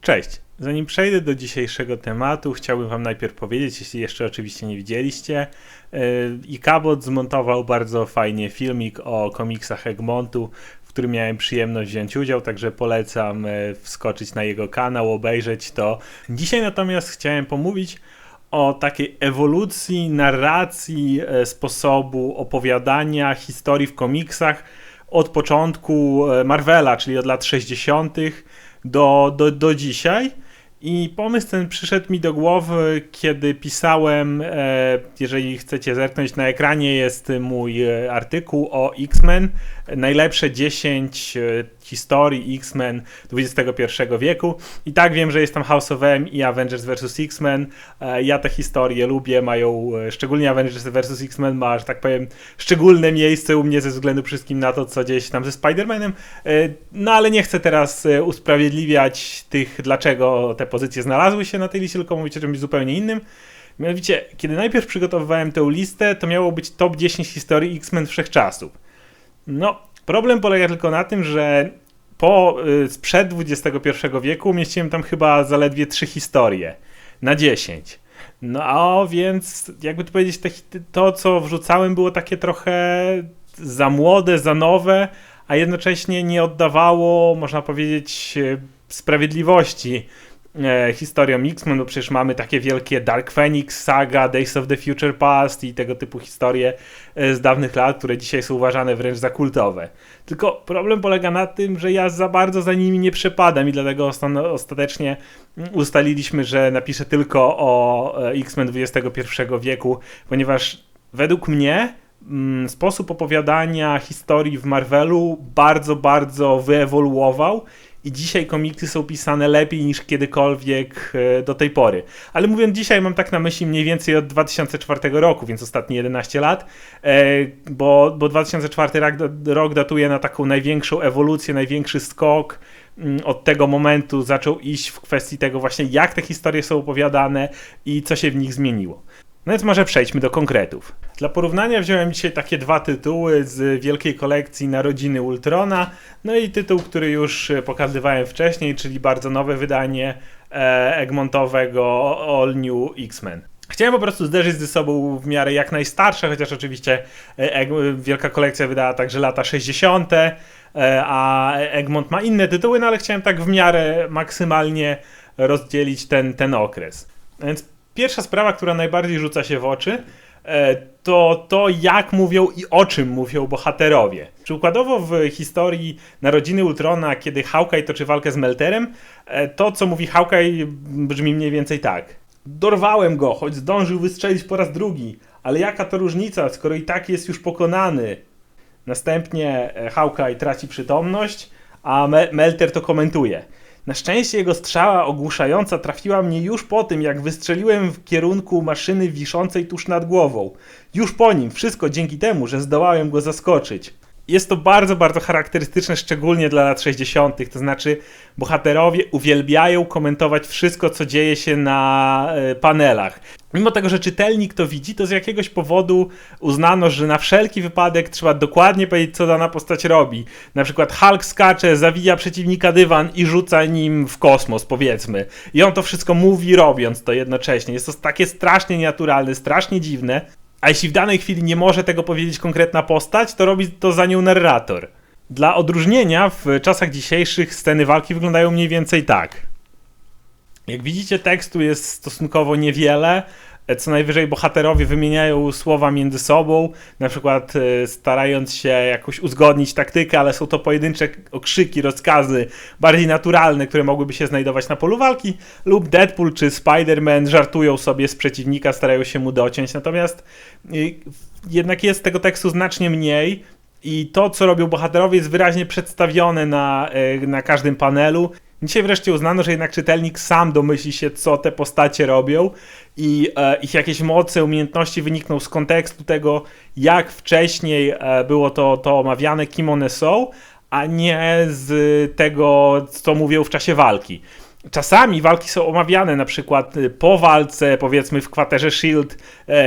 Cześć. Zanim przejdę do dzisiejszego tematu, chciałbym Wam najpierw powiedzieć, jeśli jeszcze oczywiście nie widzieliście, yy, Ikabot zmontował bardzo fajnie filmik o komiksach Egmontu, w którym miałem przyjemność wziąć udział, także polecam yy, wskoczyć na jego kanał, obejrzeć to. Dzisiaj natomiast chciałem pomówić o takiej ewolucji narracji, yy, sposobu opowiadania historii w komiksach od początku Marvela, czyli od lat 60. do, do, do dzisiaj. I pomysł ten przyszedł mi do głowy, kiedy pisałem, e, jeżeli chcecie zerknąć na ekranie, jest mój e, artykuł o X-Men, najlepsze 10 e, historii X-Men XXI wieku. I tak wiem, że jest tam House of M i Avengers vs. X-Men. Ja te historie lubię, mają, szczególnie Avengers vs. X-Men ma, że tak powiem, szczególne miejsce u mnie ze względu wszystkim na to, co dzieje się tam ze Spider-Manem. No ale nie chcę teraz usprawiedliwiać tych, dlaczego te pozycje znalazły się na tej liście, tylko mówić o czymś zupełnie innym. Mianowicie, kiedy najpierw przygotowywałem tę listę, to miało być top 10 historii X-Men wszechczasów. No, problem polega tylko na tym, że po, y, sprzed XXI wieku umieściłem tam chyba zaledwie 3 historie na 10. No a więc, jakby to powiedzieć, to co wrzucałem było takie trochę za młode, za nowe, a jednocześnie nie oddawało, można powiedzieć, sprawiedliwości e, historią X-Men, bo przecież mamy takie wielkie Dark Phoenix, Saga, Days of the Future Past i tego typu historie e, z dawnych lat, które dzisiaj są uważane wręcz za kultowe. Tylko problem polega na tym, że ja za bardzo za nimi nie przepadam i dlatego ostatecznie ustaliliśmy, że napiszę tylko o e, X-Men XXI wieku, ponieważ według mnie mm, sposób opowiadania historii w Marvelu bardzo, bardzo wyewoluował i dzisiaj komiksy są pisane lepiej niż kiedykolwiek e, do tej pory. Ale mówiąc dzisiaj, mam tak na myśli mniej więcej od 2004 roku, więc ostatnie 11 lat, e, bo, bo 2004 rok datuje na taką największą ewolucję, największy skok. Mm, od tego momentu zaczął iść w kwestii tego właśnie, jak te historie są opowiadane i co się w nich zmieniło. No więc może przejdźmy do konkretów. Dla porównania wziąłem dzisiaj takie dwa tytuły z wielkiej kolekcji Narodziny Ultrona, no i tytuł, który już pokazywałem wcześniej, czyli bardzo nowe wydanie e, Egmontowego All New X-Men. Chciałem po prostu zderzyć ze sobą w miarę jak najstarsze, chociaż oczywiście e, wielka kolekcja wydała także lata 60., e, a Egmont ma inne tytuły, no ale chciałem tak w miarę maksymalnie rozdzielić ten, ten okres. Więc pierwsza sprawa, która najbardziej rzuca się w oczy, e, to to, jak mówią i o czym mówią bohaterowie. Przykładowo w historii Narodziny Ultrona, kiedy Hawkeye toczy walkę z Melterem, e, to, co mówi Hawkeye, brzmi mniej więcej tak. Dorwałem go, choć zdążył wystrzelić po raz drugi, ale jaka to różnica, skoro i tak jest już pokonany. Następnie e, Hawkeye traci przytomność, a Melter to komentuje. Na szczęście jego strzała ogłuszająca trafiła mnie już po tym, jak wystrzeliłem w kierunku maszyny wiszącej tuż nad głową. Już po nim, wszystko dzięki temu, że zdołałem go zaskoczyć. Jest to bardzo, bardzo charakterystyczne, szczególnie dla lat 60., to znaczy bohaterowie uwielbiają komentować wszystko, co dzieje się na e, panelach. Mimo tego, że czytelnik to widzi, to z jakiegoś powodu uznano, że na wszelki wypadek trzeba dokładnie powiedzieć, co dana postać robi. Na przykład Hulk skacze, zawija przeciwnika dywan i rzuca nim w kosmos, powiedzmy. I on to wszystko mówi, robiąc to jednocześnie. Jest to takie strasznie nienaturalne, strasznie dziwne. A jeśli w danej chwili nie może tego powiedzieć konkretna postać, to robi to za nią narrator. Dla odróżnienia w czasach dzisiejszych sceny walki wyglądają mniej więcej tak. Jak widzicie, tekstu jest stosunkowo niewiele. Co najwyżej bohaterowie wymieniają słowa między sobą, na przykład e, starając się jakoś uzgodnić taktykę, ale są to pojedyncze okrzyki, rozkazy bardziej naturalne, które mogłyby się znajdować na polu walki, lub Deadpool czy Spider-Man żartują sobie z przeciwnika, starają się mu dociąć. Natomiast e, jednak jest tego tekstu znacznie mniej. I to, co robią bohaterowie, jest wyraźnie przedstawione na, e, na każdym panelu. Dzisiaj wreszcie uznano, że jednak czytelnik sam domyśli się, co te postacie robią i e, ich jakieś moce, umiejętności wynikną z kontekstu tego, jak wcześniej e, było to, to omawiane, kim one są, a nie z tego, co mówią w czasie walki. Czasami walki są omawiane, na przykład y, po walce, powiedzmy w kwaterze Shield,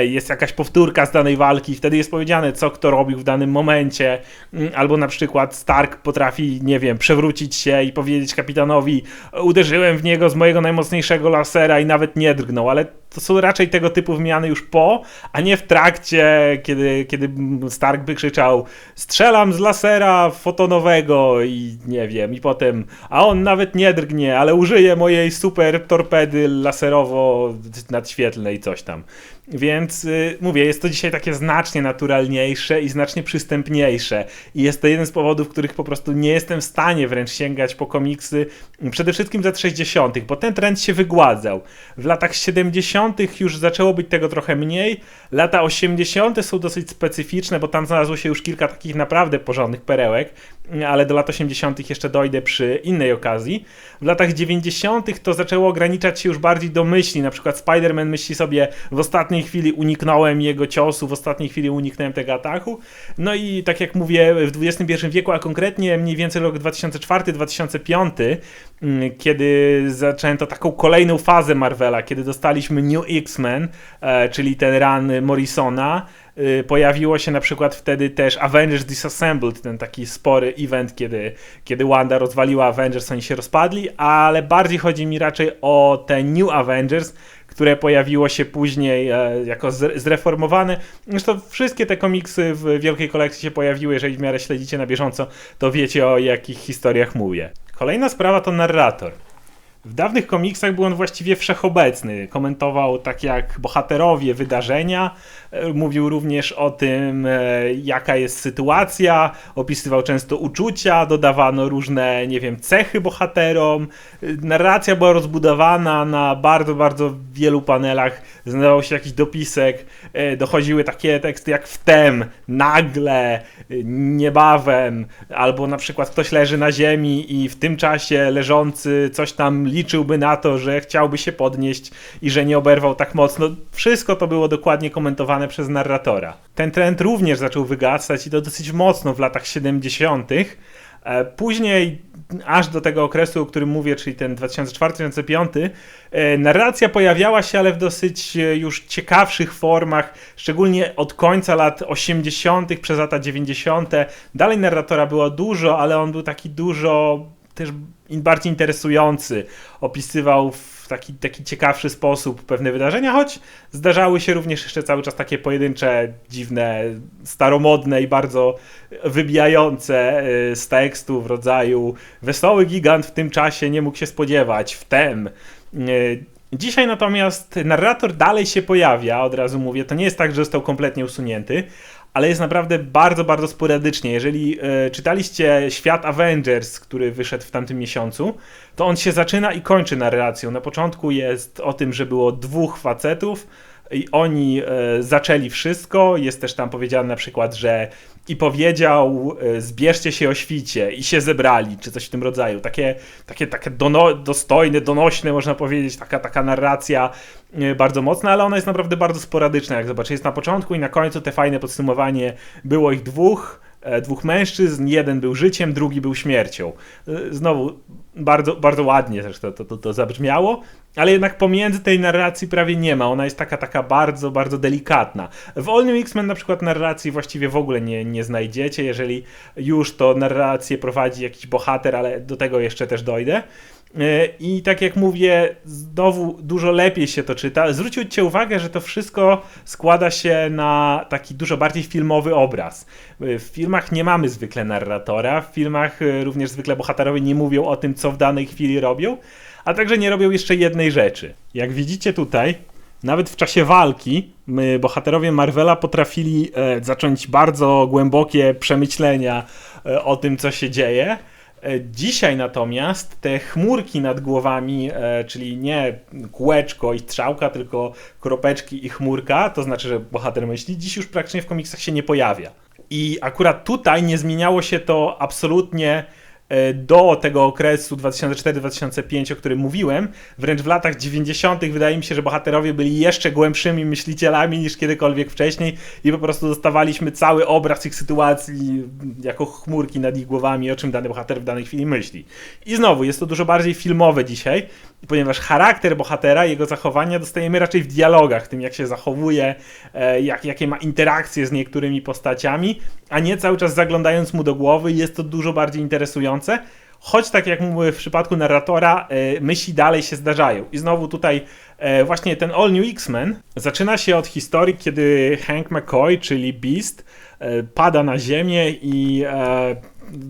jest jakaś powtórka z danej walki, wtedy jest powiedziane, co kto robił w danym momencie, Mm, albo na przykład Stark potrafi, nie wiem, przewrócić się i powiedzieć kapitanowi, uderzyłem w niego z mojego najmocniejszego lasera i nawet nie drgnął, ale to są raczej tego typu wymiany już po, a nie w trakcie, kiedy, kiedy Stark by krzyczał strzelam z lasera fotonowego i nie wiem, i potem, a on nawet nie drgnie, ale użyje mojej super torpedy laserowo-nadświetlnej coś tam. Więc y, mówię, jest to dzisiaj takie znacznie naturalniejsze i znacznie przystępniejsze. I jest to jeden z powodów, których po prostu nie jestem w stanie wręcz sięgać po komiksy, przede wszystkim z lat 60., bo ten trend się wygładzał. W latach 70. już zaczęło być tego trochę mniej. Lata 80. są dosyć specyficzne, bo tam znalazło się już kilka takich naprawdę porządnych perełek, ale do lat 80. jeszcze dojdę przy innej okazji. W latach 90. to zaczęło ograniczać się już bardziej do myśli. Na przykład Spider-Man myśli sobie w ostatniej chwili uniknąłem jego ciosu, w ostatniej chwili uniknąłem tego ataku. No i tak jak mówię, w XXI wieku, a konkretnie mniej więcej rok 2004-2005, mm, kiedy zaczęto taką kolejną fazę Marvela, kiedy dostaliśmy New X-Men, e, czyli ten run Morrisona, pojawiło się na przykład wtedy też Avengers Disassembled, ten taki spory event, kiedy, kiedy Wanda rozwaliła Avengers, oni się rozpadli, ale bardziej chodzi mi raczej o te New Avengers, które pojawiło się później e, jako zreformowane. Zresztą wszystkie te komiksy w wielkiej kolekcji się pojawiły, jeżeli w miarę śledzicie na bieżąco, to wiecie o jakich historiach mówię. Kolejna sprawa to narrator. W dawnych komiksach był on właściwie wszechobecny. Komentował tak jak bohaterowie wydarzenia, e, mówił również o tym, e, jaka jest sytuacja, opisywał często uczucia, dodawano różne, nie wiem, cechy bohaterom. E, narracja była rozbudowana na bardzo, bardzo wielu panelach. Znajdował się jakiś dopisek, dochodziły takie teksty jak wtem, nagle, niebawem, albo na przykład ktoś leży na ziemi i w tym czasie leżący coś tam liczyłby na to, że chciałby się podnieść i że nie oberwał tak mocno. Wszystko to było dokładnie komentowane przez narratora. Ten trend również zaczął wygasać i to dosyć mocno w latach 70. E, później, aż do tego okresu, o którym mówię, czyli ten 2004-2005, e, narracja pojawiała się, ale w dosyć e, już ciekawszych formach, szczególnie od końca lat 80. przez lata 90. Dalej narratora było dużo, ale on był taki dużo też bardziej interesujący. Opisywał w taki, taki ciekawszy sposób pewne wydarzenia, choć zdarzały się również jeszcze cały czas takie pojedyncze, dziwne, staromodne i bardzo wybijające y, z tekstu w rodzaju wesoły gigant w tym czasie nie mógł się spodziewać, wtem. Y, dzisiaj natomiast narrator dalej się pojawia, od razu mówię, to nie jest tak, że został kompletnie usunięty, ale jest naprawdę bardzo, bardzo sporadycznie. Jeżeli e, czytaliście Świat Avengers, który wyszedł w tamtym miesiącu, to on się zaczyna i kończy narracją. Na początku jest o tym, że było dwóch facetów, i oni e, zaczęli wszystko. Jest też tam powiedziane na przykład, że i powiedział e, zbierzcie się o świcie i się zebrali, czy coś w tym rodzaju. Takie, takie, takie dono, dostojne, donośne, można powiedzieć, taka, taka narracja e, bardzo mocna, ale ona jest naprawdę bardzo sporadyczna, jak zobaczycie. Jest na początku i na końcu te fajne podsumowanie było ich dwóch, dwóch mężczyzn, jeden był życiem, drugi był śmiercią. E, znowu bardzo, bardzo ładnie zresztą to, to, to zabrzmiało, ale jednak pomiędzy tej narracji prawie nie ma. Ona jest taka, taka bardzo, bardzo delikatna. W New X-Men na przykład narracji właściwie w ogóle nie, nie znajdziecie. Jeżeli już to narrację prowadzi jakiś bohater, ale do tego jeszcze też dojdę. E, I tak jak mówię, znowu dużo lepiej się to czyta. Zwróćcie uwagę, że to wszystko składa się na taki dużo bardziej filmowy obraz. E, w filmach nie mamy zwykle narratora, w filmach e, również zwykle bohaterowie nie mówią o tym, co w danej chwili robią, a także nie robią jeszcze jednej rzeczy. Jak widzicie tutaj, nawet w czasie walki bohaterowie Marvela potrafili zacząć bardzo głębokie przemyślenia o tym, co się dzieje E, dzisiaj natomiast te chmurki nad głowami, e, czyli nie kółeczko i strzałka, tylko kropeczki i chmurka, to znaczy, że bohater myśli, dziś już praktycznie w komiksach się nie pojawia. I akurat tutaj nie zmieniało się to absolutnie e, do tego okresu 2004-2005, o którym mówiłem, wręcz w latach 90. wydaje mi się, że bohaterowie byli jeszcze głębszymi myślicielami niż kiedykolwiek wcześniej i po prostu dostawaliśmy cały obraz ich sytuacji jako chmurki nad ich głowami, o czym dany bohater w danej chwili myśli. I znowu, jest to dużo bardziej filmowe dzisiaj, ponieważ charakter bohatera, jego zachowania dostajemy raczej w dialogach, tym jak się zachowuje, e, jak, jakie ma interakcje z niektórymi postaciami, a nie cały czas zaglądając mu do głowy jest to dużo bardziej interesujące, choć tak jak mówię w przypadku narratora, e, myśli dalej się zdarzają. I znowu tutaj e, właśnie ten All New X-Men zaczyna się od historii, kiedy Hank McCoy, czyli Beast, pada na ziemię i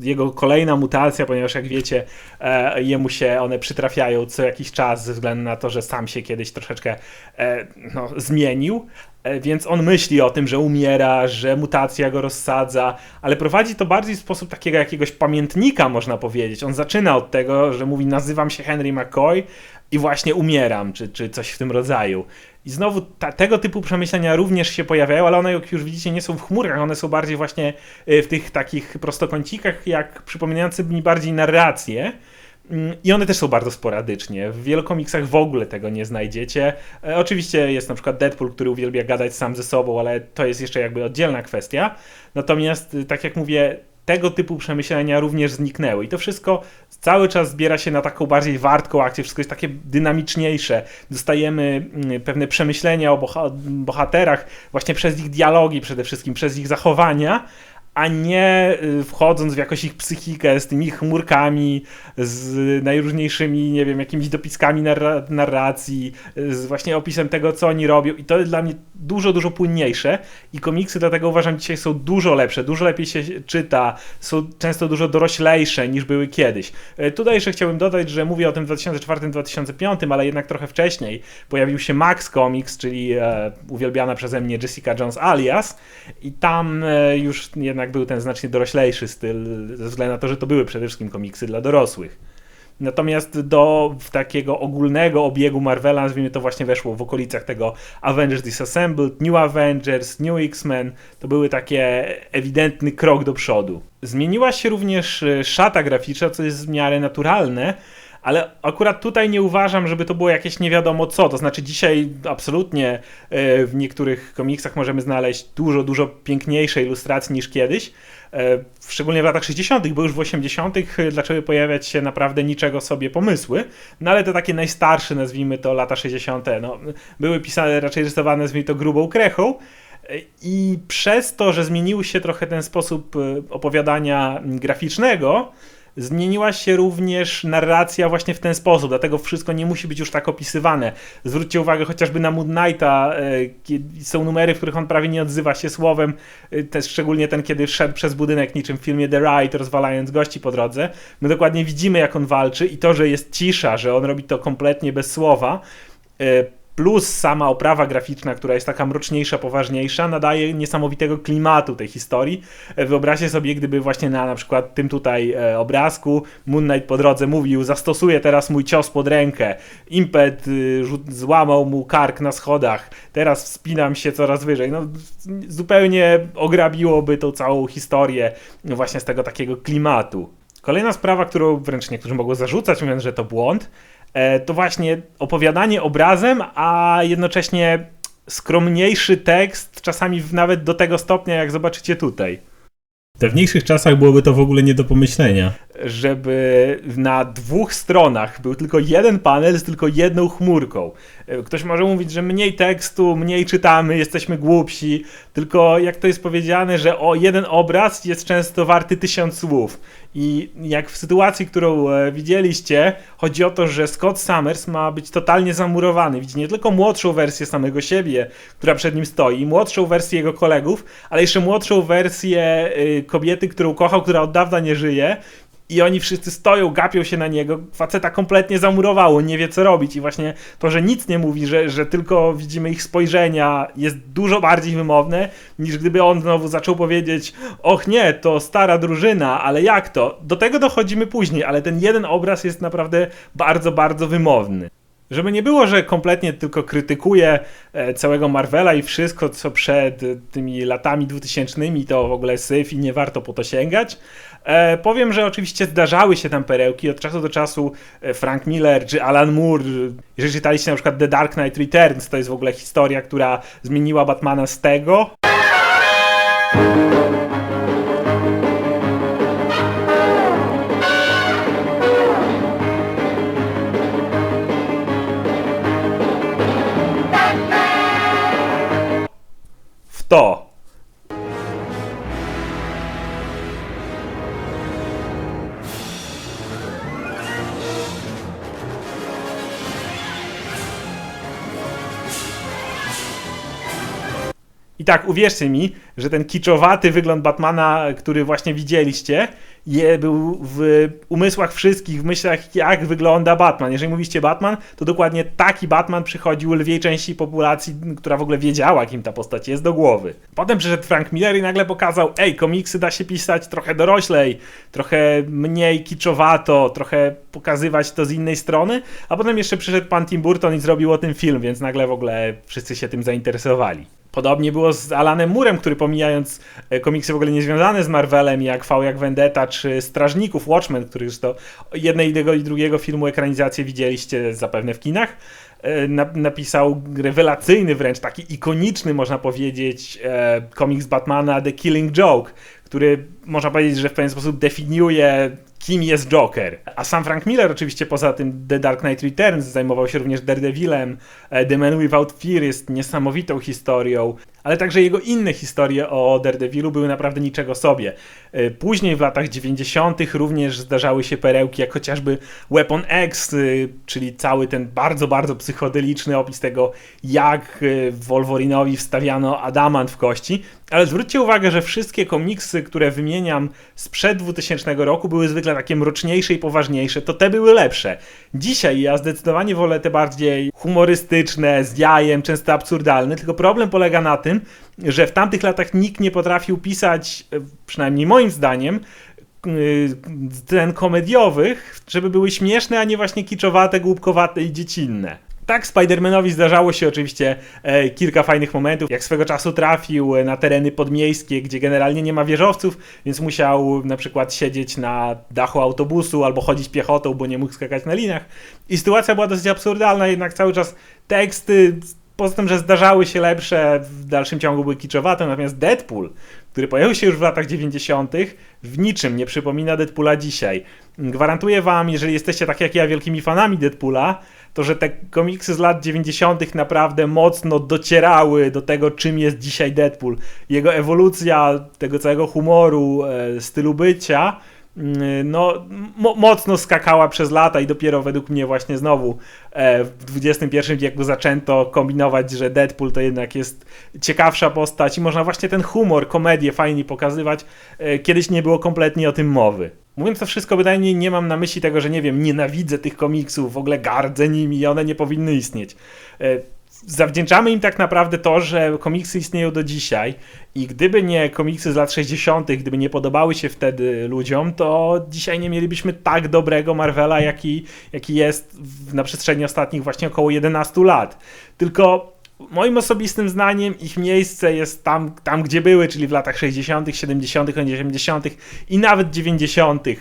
jego kolejna mutacja, ponieważ jak wiecie, e, jemu się one przytrafiają co jakiś czas ze względu na to, że sam się kiedyś troszeczkę e, no, zmienił. E, więc on myśli o tym, że umiera, że mutacja go rozsadza, ale prowadzi to bardziej w sposób takiego jakiegoś pamiętnika, można powiedzieć. On zaczyna od tego, że mówi: Nazywam się Henry McCoy i właśnie umieram, czy, czy coś w tym rodzaju. I znowu ta, tego typu przemyślenia również się pojawiają, ale one, jak już widzicie, nie są w chmurach, one są bardziej właśnie e, w tych takich prostokącikach, jak przypominające mi bardziej narrację. I one też są bardzo sporadycznie. W wielu komiksach w ogóle tego nie znajdziecie. E, oczywiście jest na przykład Deadpool, który uwielbia gadać sam ze sobą, ale to jest jeszcze jakby oddzielna kwestia. Natomiast, y, tak jak mówię, tego typu przemyślenia również zniknęły. I to wszystko cały czas zbiera się na taką bardziej wartką akcję, wszystko jest takie dynamiczniejsze. Dostajemy mm, pewne przemyślenia o bohaterach właśnie przez ich dialogi przede wszystkim, przez ich zachowania, a nie y, wchodząc w jakąś ich psychikę z tymi chmurkami, z najróżniejszymi, nie wiem, jakimiś dopiskami narra narracji, z właśnie opisem tego, co oni robią. I to jest dla mnie dużo, dużo płynniejsze. I komiksy dlatego uważam dzisiaj są dużo lepsze, dużo lepiej się czyta, są często dużo doroślejsze niż były kiedyś. E, tutaj jeszcze chciałbym dodać, że mówię o tym 2004-2005, ale jednak trochę wcześniej. Pojawił się Max Comics, czyli e, uwielbiana przeze mnie Jessica Jones alias. I tam e, już jednak jednak był ten znacznie doroślejszy styl, ze względu na to, że to były przede wszystkim komiksy dla dorosłych. Natomiast do takiego ogólnego obiegu Marvela, nazwijmy to właśnie weszło w okolicach tego Avengers Disassembled, New Avengers, New X-Men. To były takie ewidentny krok do przodu. Zmieniła się również e, szata graficzna, co jest w miarę naturalne, ale akurat tutaj nie uważam, żeby to było jakieś nie wiadomo co. To znaczy, dzisiaj absolutnie e, w niektórych komiksach możemy znaleźć dużo, dużo piękniejsze ilustracje niż kiedyś. E, szczególnie w latach 60., bo już w 80. zaczęły pojawiać się naprawdę niczego sobie pomysły. No ale te takie najstarsze, nazwijmy to lata 60., no, były pisane, raczej rysowane, nazwijmy to grubą krechą. E, I przez to, że zmienił się trochę ten sposób opowiadania graficznego, Zmieniła się również narracja właśnie w ten sposób, dlatego wszystko nie musi być już tak opisywane. Zwróćcie uwagę chociażby na Moon Knighta, e, są numery, w których on prawie nie odzywa się słowem, e, też szczególnie ten, kiedy szedł przez budynek niczym w filmie The Ride, rozwalając gości po drodze. My dokładnie widzimy, jak on walczy i to, że jest cisza, że on robi to kompletnie bez słowa, e, plus sama oprawa graficzna, która jest taka mroczniejsza, poważniejsza, nadaje niesamowitego klimatu tej historii. E, wyobraźcie sobie, gdyby właśnie na na przykład tym tutaj e, obrazku Moon Knight po drodze mówił, zastosuję teraz mój cios pod rękę, impet y, złamał mu kark na schodach, teraz wspinam się coraz wyżej. No, zupełnie ograbiłoby tą całą historię właśnie z tego takiego klimatu. Kolejna sprawa, którą wręcz niektórzy mogą zarzucać, mówiąc, że to błąd, to właśnie opowiadanie obrazem, a jednocześnie skromniejszy tekst, czasami nawet do tego stopnia, jak zobaczycie tutaj. W dawniejszych czasach byłoby to w ogóle nie do pomyślenia. Żeby na dwóch stronach był tylko jeden panel z tylko jedną chmurką. E, ktoś może mówić, że mniej tekstu, mniej czytamy, jesteśmy głupsi, tylko jak to jest powiedziane, że o jeden obraz jest często warty tysiąc słów. I jak w sytuacji, którą e, widzieliście, chodzi o to, że Scott Summers ma być totalnie zamurowany. Widzi nie tylko młodszą wersję samego siebie, która przed nim stoi, młodszą wersję jego kolegów, ale jeszcze młodszą wersję y, kobiety, którą kochał, która od dawna nie żyje i oni wszyscy stoją, gapią się na niego. Faceta kompletnie zamurowało, nie wie co robić. I właśnie to, że nic nie mówi, że, że tylko widzimy ich spojrzenia, jest dużo bardziej wymowne, niż gdyby on znowu zaczął powiedzieć: Och nie, to stara drużyna, ale jak to? Do tego dochodzimy później, ale ten jeden obraz jest naprawdę bardzo, bardzo wymowny. Żeby nie było, że kompletnie tylko krytykuję e, całego Marvela i wszystko, co przed e, tymi latami 2000 to w ogóle syf i nie warto po to sięgać. E, powiem, że oczywiście zdarzały się tam perełki. Od czasu do czasu e, Frank Miller czy Alan Moore, jeżeli czytaliście na przykład The Dark Knight Returns, to jest w ogóle historia, która zmieniła Batmana z tego. w to. I tak, uwierzcie mi, że ten kiczowaty wygląd Batmana, który właśnie widzieliście, je, był w umysłach wszystkich, w myślach, jak wygląda Batman. Jeżeli mówiście Batman, to dokładnie taki Batman przychodził lwiej części populacji, która w ogóle wiedziała, kim ta postać jest, do głowy. Potem przyszedł Frank Miller i nagle pokazał, ej, komiksy da się pisać trochę doroślej, trochę mniej kiczowato, trochę pokazywać to z innej strony, a potem jeszcze przyszedł pan Tim Burton i zrobił o tym film, więc nagle w ogóle wszyscy się tym zainteresowali. Podobnie było z Alanem Murem, który pomijając e, komiksy w ogóle niezwiązane z Marvelem, jak V jak Vendetta, czy Strażników, Watchmen, których to jednego i drugiego filmu ekranizację widzieliście zapewne w kinach, e, na- napisał rewelacyjny wręcz, taki ikoniczny można powiedzieć e, komiks Batmana The Killing Joke, który można powiedzieć, że w pewien sposób definiuje kim jest Joker. A sam Frank Miller oczywiście poza tym The Dark Knight Returns zajmował się również Daredevilem, e, The Man Without Fear jest niesamowitą historią, ale także jego inne historie o Daredevilu były naprawdę niczego sobie. E, Później w latach 90. również zdarzały się perełki, jak chociażby Weapon X, y, czyli cały ten bardzo, bardzo psychodeliczny opis tego, jak Wolverinowi wstawiano adamant w kości. Ale zwróćcie uwagę, że wszystkie komiksy, które wymieniam sprzed 2000 roku, były zwykle takie mroczniejsze i poważniejsze. To te były lepsze. Dzisiaj ja zdecydowanie wolę te bardziej humorystyczne, z jajem, często absurdalne. Tylko problem polega na tym, że w tamtych latach nikt nie potrafił pisać, e, przynajmniej moim zdaniem, y, scen komediowych, żeby były śmieszne, a nie właśnie kiczowate, głupkowate i dziecinne. Tak, Spider-Manowi zdarzało się oczywiście e, kilka fajnych momentów, jak swego czasu trafił e, na tereny podmiejskie, gdzie generalnie nie ma wieżowców, więc musiał na przykład siedzieć na dachu autobusu albo chodzić piechotą, bo nie mógł skakać na liniach. I sytuacja była dosyć absurdalna, jednak cały czas teksty, poza tym, że zdarzały się lepsze, w dalszym ciągu były kiczowate, natomiast Deadpool, który pojawił się już w latach 90., w niczym nie przypomina Deadpoola dzisiaj. Gwarantuję wam, jeżeli jesteście tak jak ja wielkimi fanami Deadpoola, to że te komiksy z lat 90. naprawdę mocno docierały do tego, czym jest dzisiaj Deadpool. Jego ewolucja tego całego humoru, e, stylu bycia, mm, no, mo- mocno skakała przez lata i dopiero według mnie właśnie znowu e, w XXI wieku zaczęto kombinować, że Deadpool to jednak jest ciekawsza postać i można właśnie ten humor, komedię fajnie pokazywać. E, Kiedyś nie było kompletnie o tym mowy. Mówiąc to wszystko, bynajmniej nie mam na myśli tego, że nie wiem, nienawidzę tych komiksów, w ogóle gardzę nimi i one nie powinny istnieć. E, Zawdzięczamy im tak naprawdę to, że komiksy istnieją do dzisiaj i gdyby nie komiksy z lat 60., gdyby nie podobały się wtedy ludziom, to dzisiaj nie mielibyśmy tak dobrego Marvela, jaki, jaki jest na przestrzeni ostatnich właśnie około 11 lat. Tylko moim osobistym zdaniem ich miejsce jest tam, tam gdzie były, czyli w latach 60., 70., 80. i nawet 90. Y,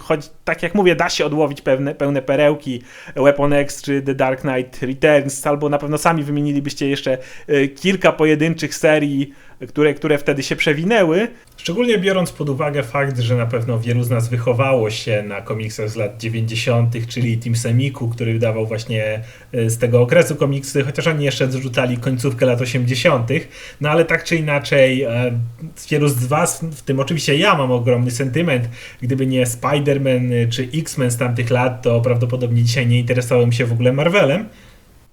Choć tak jak mówię, da się odłowić pewne, pełne perełki Weapon X czy The Dark Knight Returns, albo na pewno sami wymienilibyście jeszcze y, kilka pojedynczych serii, które, które wtedy się przewinęły. Szczególnie biorąc pod uwagę fakt, że na pewno wielu z nas wychowało się na komiksach z lat 90., czyli Tim Semiku, który wydawał właśnie e, z tego okresu komiksy, chociaż oni jeszcze zrzucali końcówkę lat 80., no ale tak czy inaczej, e, wielu z Was, w tym oczywiście ja mam ogromny sentyment, gdyby nie Spider-Man e, czy X-Men z tamtych lat, to prawdopodobnie dzisiaj nie interesowałem się w ogóle Marvelem.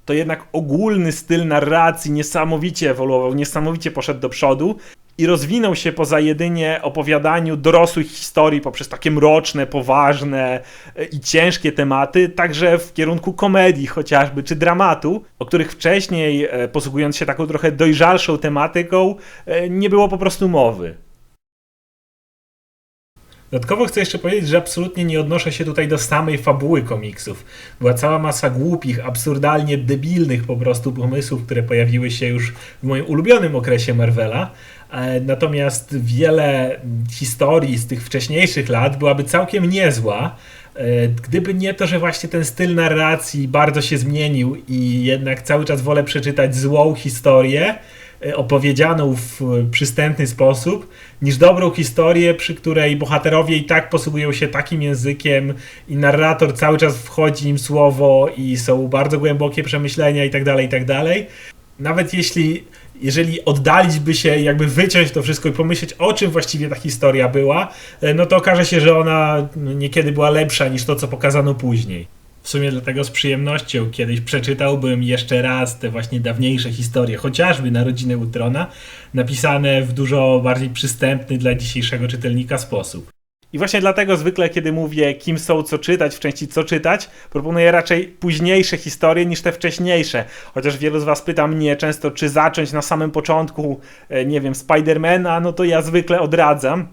to jednak ogólny styl narracji niesamowicie ewoluował, niesamowicie poszedł do przodu i rozwinął się poza jedynie opowiadaniu dorosłych historii poprzez takie mroczne, poważne e, i ciężkie tematy, także w kierunku komedii chociażby, czy dramatu, o których wcześniej, e, posługując się taką trochę dojrzalszą tematyką, e, nie było po prostu mowy. Dodatkowo chcę jeszcze powiedzieć, że absolutnie nie odnoszę się tutaj do samej fabuły komiksów. Była cała masa głupich, absurdalnie debilnych po prostu pomysłów, które pojawiły się już w moim ulubionym okresie Marvela. E, Natomiast wiele historii z tych wcześniejszych lat byłaby całkiem niezła, e, gdyby nie to, że właśnie ten styl narracji bardzo się zmienił i jednak cały czas wolę przeczytać złą historię, opowiedzianą w e, przystępny sposób, niż dobrą historię, przy której bohaterowie i tak posługują się takim językiem i narrator cały czas wchodzi im słowo i są bardzo głębokie przemyślenia i tak dalej, i tak. Nawet jeśli, jeżeli oddalić by się, jakby wyciąć to wszystko i pomyśleć, o czym właściwie ta historia była, e, no to okaże się, że ona no, niekiedy była lepsza niż to, co pokazano później. W sumie dlatego z przyjemnością kiedyś przeczytałbym jeszcze raz te właśnie dawniejsze historie, chociażby Narodziny Ultrona, napisane w dużo bardziej przystępny dla dzisiejszego czytelnika sposób. I właśnie dlatego zwykle, kiedy mówię, kim są, co czytać, w części co czytać, proponuję raczej późniejsze historie niż te wcześniejsze. Chociaż wielu z Was pyta mnie często, czy zacząć na samym początku, e, nie wiem, Spidermana, no to ja zwykle odradzam.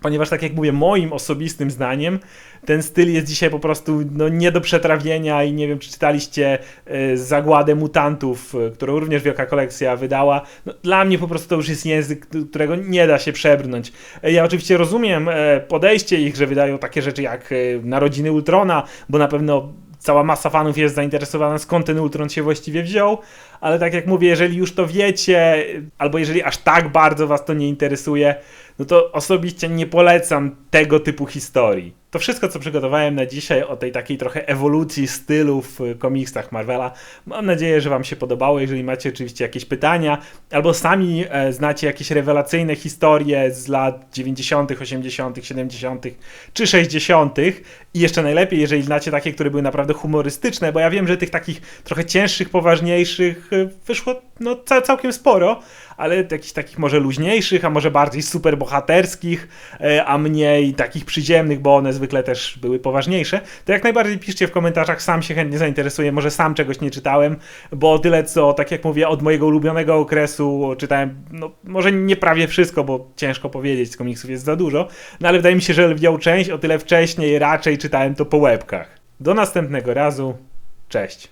Ponieważ, tak jak mówię, moim osobistym zdaniem ten styl jest dzisiaj po prostu no, nie do przetrawienia i nie wiem, czy czytaliście e, Zagładę Mutantów, e, którą również Wielka Kolekcja wydała. No, dla mnie po prostu to już jest język, którego nie da się przebrnąć. E, Ja oczywiście rozumiem podejście ich, że wydają takie rzeczy jak Narodziny Ultrona, bo na pewno cała masa fanów jest zainteresowana skąd ten Ultron się właściwie wziął, ale tak jak mówię, jeżeli już to wiecie, albo jeżeli aż tak bardzo was to nie interesuje, no to osobiście nie polecam tego typu historii. To wszystko, co przygotowałem na dzisiaj o tej takiej trochę ewolucji stylu w komiksach Marvela. Mam nadzieję, że Wam się podobało. Jeżeli macie oczywiście jakieś pytania, albo sami e, znacie jakieś rewelacyjne historie z lat 90., 80., 70. czy 60. i jeszcze najlepiej, jeżeli znacie takie, które były naprawdę humorystyczne, bo ja wiem, że tych takich trochę cięższych, poważniejszych e, wyszło no, ca- całkiem sporo, ale jakichś takich może luźniejszych, a może bardziej superbohaterskich, e, a mniej takich przyziemnych, bo one zwykle też były poważniejsze, to jak najbardziej piszcie w komentarzach, sam się chętnie zainteresuję, może sam czegoś nie czytałem, bo tyle co, tak jak mówię, od mojego ulubionego okresu czytałem, no może nie prawie wszystko, bo ciężko powiedzieć, z komiksów jest za dużo, no ale wydaje mi się, że lwią część o tyle wcześniej raczej czytałem to po łebkach. Do następnego razu, cześć.